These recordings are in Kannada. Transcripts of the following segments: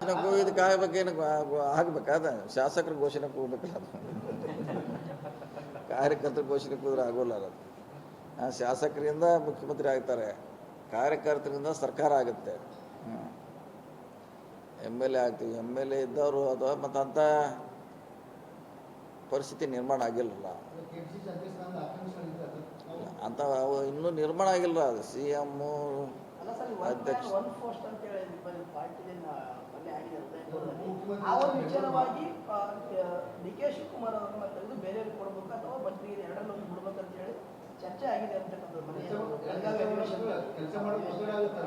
ಆಗ್ಬೇಕೇನು ಆಗ್ಬೇಕಾದ? ಶಾಸಕರ ಘೋಷಣೆ ಕೂಡಬೇಕಲ್ಲ ಅದು. ಕಾರ್ಯಕರ್ತರ ಘೋಷಣೆ ಕೂದ್ರೆ ಆಗೋಲ್ಲ ಆ, ಶಾಸಕರಿಂದ ಮುಖ್ಯಮಂತ್ರಿ ಆಗ್ತಾರೆ. ಕಾರ್ಯಕರ್ತರಿಂದ ಸರ್ಕಾರ ಆಗುತ್ತೆ. ಎಂ ಎಲ್ ಎ ಆಗ್ತೀವಿ. ಎಂ ಎಲ್ ಎ ಇದ್ದವರು ಅಥವಾ ಮತ್ತು ಅಂತ ಪರಿಸ್ಥಿತಿ ನಿರ್ಮಾಣ ಆಗಿಲ್ಲಲ್ಲ. ಅಂತ ಇನ್ನೂ ನಿರ್ಮಾಣ ಆಗಿಲ್ಲ. ಅದು ಸಿ ಎಮ್ಮು ಅಧ್ಯಕ್ಷ. ಚರ್ಚೆ ಆಗಿದೆ ಚರ್ಚೆ ಆಗುತ್ತೆ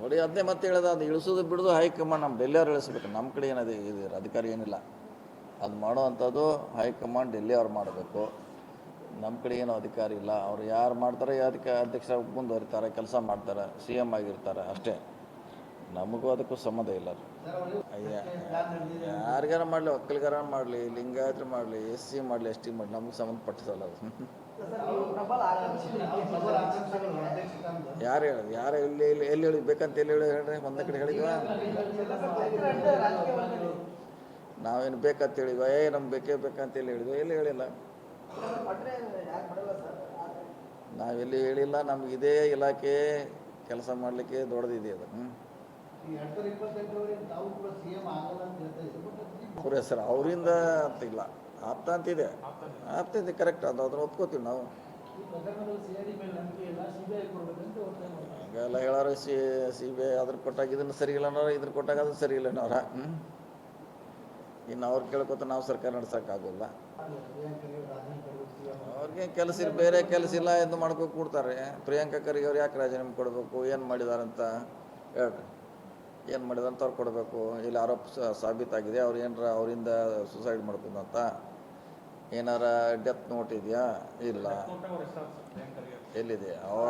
ನೋಡಿ ಅದನ್ನೇ ಮತ್ತೆ ಹೇಳೋದು ಅದು ಇಳಿಸೋದು ಬಿಡೋದು ಹೈಕಮಾಂಡ್. ನಮ್ಮ ಡೆಲ್ಲಿಯವ್ರು ಇಳಿಸ್ಬೇಕು. ನಮ್ಮ ಕಡೆ ಏನದು ಅಧಿಕಾರಿ ಅಧಿಕಾರ ಏನಿಲ್ಲ. ಅದು ಮಾಡುವಂಥದ್ದು ಹೈಕಮಾಂಡ್ ಡೆಲ್ಲಿ ಅವ್ರು ಮಾಡಬೇಕು. ನಮ್ಮ ಕಡೆ ಏನೂ ಅಧಿಕಾರ ಇಲ್ಲ. ಅವ್ರು ಯಾರು ಮಾಡ್ತಾರೆ ಅದಕ್ಕೆ ಅಧ್ಯಕ್ಷ ಮುಂದುವರಿತಾರೆ, ಕೆಲಸ ಮಾಡ್ತಾರೆ ಸಿ ಎಂ ಆಗಿರ್ತಾರೆ ಅಷ್ಟೇ. ನಮಗೂ ಅದಕ್ಕೂ ಸಂಬಂಧ ಇಲ್ಲ ಯಾರಿಗಾರ ಮಾಡಲಿ, ಒಕ್ಕಲಿಗಾರ ಮಾಡಲಿ, ಲಿಂಗಾಯತ್ರ ಮಾಡಲಿ ಎಸ್ ಸಿ ಮಾಡಲಿ ಎಸ್ ಟಿ ಮಾಡಲಿ, ನಮಗೆ ಸಂಬಂಧಪಟ್ಟಿಸಲ್ಲ ಅದು. ಯಾರು ಹೇಳೋದು? ಯಾರು ಎಲ್ಲಿ ಎಲ್ಲಿ ಎಲ್ಲಿ ಹೇಳಿ, ಬೇಕಂತ ಎಲ್ಲಿ ಹೇಳಿ ಹೇಳ್ರಿ? ಒಂದೇ ಕಡೆ ಹೇಳಿದ್ವಾ? ನಾವೇನು ಬೇಕಂತ ಹೇಳಿದ್ವ? ಏ, ನಮ್ಗೆ ಬೇಕೇ ಬೇಕಂತ ಎಲ್ಲಿ ಹೇಳಿದ್ವಿ? ಎಲ್ಲಿ ಹೇಳಿಲ್ಲ? ಸರ್ ನಾವೆಲ್ಲಿ ಹೇಳಿಲ್ಲ ನಮ್ಗೆ ಇದೇ ಇಲಾಖೆ ಕೆಲಸ ಮಾಡಲಿಕ್ಕೆ ದೊಡ್ಡದಿದೆ ಅದು. ಹ್ಞೂ ಅವ್ರ ಹೆಸರು ಅವರಿಂದ ಅಂತ ಇಲ್ಲ. ಆಪ್ತ ಅಂತಿದೆ ಆಪ್ತ ಇದೆ ಕರೆಕ್ಟ್ ಅದು ಅದನ್ನ ಒಪ್ಕೋತೀವಿ ನಾವು. ಹಂಗೆಲ್ಲ ಹೇಳೋರು ಸಿ ಸಿ ಬಿ ಐ ಅದ್ರ ಕೊಟ್ಟಾಗ ಇದನ್ನು ಸರಿ ಇಲ್ಲ ಅನ್ನೋರು ಇದ್ರ ಕೊಟ್ಟಾಗ ಅದನ್ನು ಸರಿ ಇಲ್ಲ ಅನ್ನೋರ. ಹ್ಞೂ ಇನ್ನು ಅವ್ರು ಕೇಳ್ಕೊತ ನಾವು ಸರ್ಕಾರ ನಡ್ಸೋಕ್ಕಾಗೋಲ್ಲ. ಅವ್ರಿಗೆ ಕೆಲಸ ಬೇರೆ ಕೆಲಸ ಇಲ್ಲ ಎಂದು ಮಾಡ್ಕೊ ಕೂಡ್ತಾರೆ. ಪ್ರಿಯಾಂಕಾ ಖರ್ಗೆ ಅವ್ರು ಯಾಕೆ ರಾಜೀನಾಮೆ ಕೊಡಬೇಕು, ಏನು ಮಾಡಿದಾರಂತ ಹೇಳ್ರಿ ಏನು ಮಾಡಿದಂತ ಅವ್ರು ಕೊಡಬೇಕು. ಇಲ್ಲಿ ಆರೋಪ ಸಾಬೀತಾಗಿದೆ. ಅವ್ರು ಏನಾರ ಅವರಿಂದ ಸುಸೈಡ್ ಮಾಡ್ಕೊಂಡಂತ ಏನಾರ ಡೆತ್ ನೋಟ್ ಇದೆಯಾ? ಇಲ್ಲ. ಎಲ್ಲಿದೆ? ಅವರ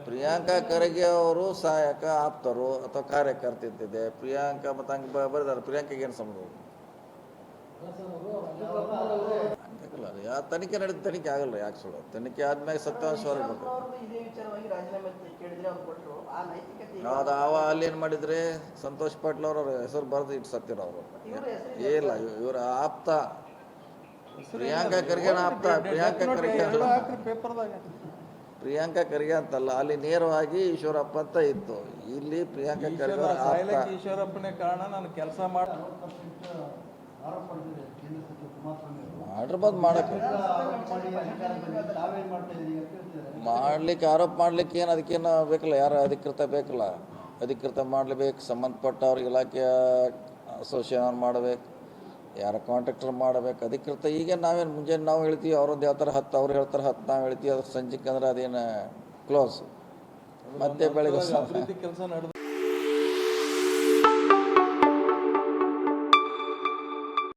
ಪ್ರಿಯಾಂಕಾ ಖರ್ಗೆ ಅವರು ಸಹಾಯಕ ಆಪ್ತರು ಅಥವಾ ಕಾರ್ಯಕರ್ತಿದ್ದಿದೆ ಪ್ರಿಯಾಂಕಾ ಮತ್ತು ಹಂಗೆ ಬರೆದಾರೆ. ಪ್ರಿಯಾಂಕಾಗೆ ಏನು ಸಂಬಂಧ ಹಂಗಾಗಲ್ಲ ಯಾವ ತನಿಖೆ ನಡೆದ ತನಿಖೆ ಆಗಲ್ಲ ಯಾಕೆ ಸುಳ್ಳು? ತನಿಖೆ ಆದ್ಮೇಲೆ ಸತ್ಯಾಂಶ ಹೊರಬೇಕು ಬರ್ಬೇಕು ಇದೇ ವಿಚಾರವಾಗಿ ರಾಜೀನಾಮೆ ಕೇಳಿದ್ರೆ ಅವ್ರು ಕೊಟ್ಟರು ಆ ನೈತಿಕತೆ ಈಗ ಅದು ಅವ ಅಲ್ಲಿ ಏನು ಮಾಡಿದ್ರೆ? ಸಂತೋಷ್ ಪಾಟೀಲ್ ಅವ್ರ ಹೆಸರು ಬರೆದು ಇಟ್ಟು ಸತ್ತಿರ ಅವರು. ಇಲ್ಲ ಇವರ ಆಪ್ತ. ಪ್ರಿಯಾಂಕಾ ಖರ್ಗೆ ಆಪ್ತ. ಪ್ರಿಯಾಂಕಾ ಖರ್ಗೆ ಪ್ರಿಯಾಂಕಾ ಖರ್ಗೆ ಅಂತಲ್ಲ ಅಲ್ಲಿ ನೇರವಾಗಿ ಈಶ್ವರಪ್ಪ ಅಂತ ಇತ್ತು. ಇಲ್ಲಿ ಪ್ರಿಯಾಂಕ ಖರ್ಗೆ ಅವ್ರ ಈಶ್ವರಪ್ಪನೇ ಕಾರಣ ನಾನು ಕೆಲಸ ಮಾಡಿ ಅವರು ಮಾಡಿರ್ಬೋದು ಮಾಡಕ್ಕೆ. ಮಾಡ್ಲಿಕ್ಕೆ ಆರೋಪ ಮಾಡ್ಲಿಕ್ಕೆ ಏನು ಅದಕ್ಕೇನು ಬೇಕಲ್ಲ ಯಾರು ಅಧಿಕೃತ ಬೇಕಲ್ಲ. ಅಧಿಕೃತ ಮಾಡ್ಲೇಬೇಕು ಸಂಬಂಧಪಟ್ಟವ್ರ ಇಲಾಖೆಯ ಅಸೋಸಿಯೇಷನ್ ಮಾಡಬೇಕು. ಯಾರ ಕಾಂಟ್ರಾಕ್ಟರ್ ಮಾಡಬೇಕು? ಅಧಿಕೃತ ಈಗ ನಾವೇನು ಮುಂಜಾನೆ ನಾವು ಹೇಳ್ತೀವಿ ಅವ್ರದ್ದು ಯಾವ ಥರ ಹತ್ತು ಅವ್ರು ಹೇಳ್ತಾರೆ ಹತ್ತು ನಾವು ಹೇಳ್ತೀವಿ. ಅದು ಸಂಜೆಗೆ ಅಂದ್ರೆ ಅದೇನು ಕ್ಲೋಸ್ ಮತ್ತೆ ಬೆಳಗ್ಗೆ ಕೆಲಸ ನಡೆದು